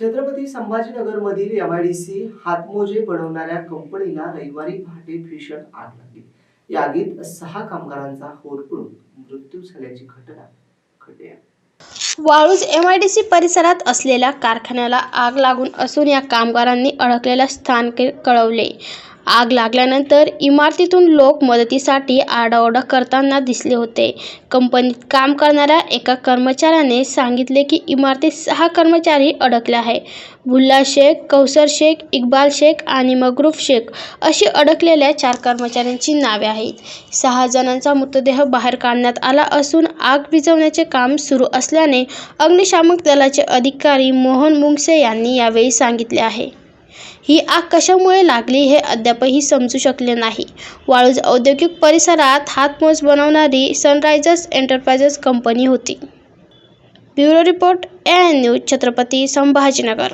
Chhatrapati संभाजीनगरमधील C हातमोजे बनवणाऱ्या कंपनीला रविवारी पहाटे भीषण आग लागली. या आगीत सहा कामगारांचा होरपळून मृत्यू झाल्याची घटना घडली आहे. वाळूज एमआयडीसी परिसरात असलेल्या कारखान्याला आग लागून असून या कामगारांनी अडकलेल्या स्थान कळवले. आग लागल्यानंतर इमारतीतून लोक मदतीसाठी आरडाओरडा करताना दिसले होते. कंपनीत काम करणाऱ्या एका कर्मचाऱ्याने सांगितले की इमारतीत सहा कर्मचारी अडकले आहे भुल्ला शेख कौसर शेख इक्बाल शेख आणि मगरूफ शेख अशी अडकलेल्या चार कर्मचाऱ्यांची नावे आहेत. सहा जणांचा मृतदेह बाहेर काढण्यात आला असून आग विझवण्याचे काम सुरू असल्याने अग्निशामक दलाचे अधिकारी मोहन मुंगसे यांनी यावेळी सांगितले आहे. ही आग कशामुळे लागली हे अद्यापही समजू शकले नाही. वाळूज औद्योगिक परिसरात हातमोज बनवणारी सनरायझर्स एंटरप्राइजेस कंपनी होती. Bureau report A N news Chhatrapati Sambhajinagar.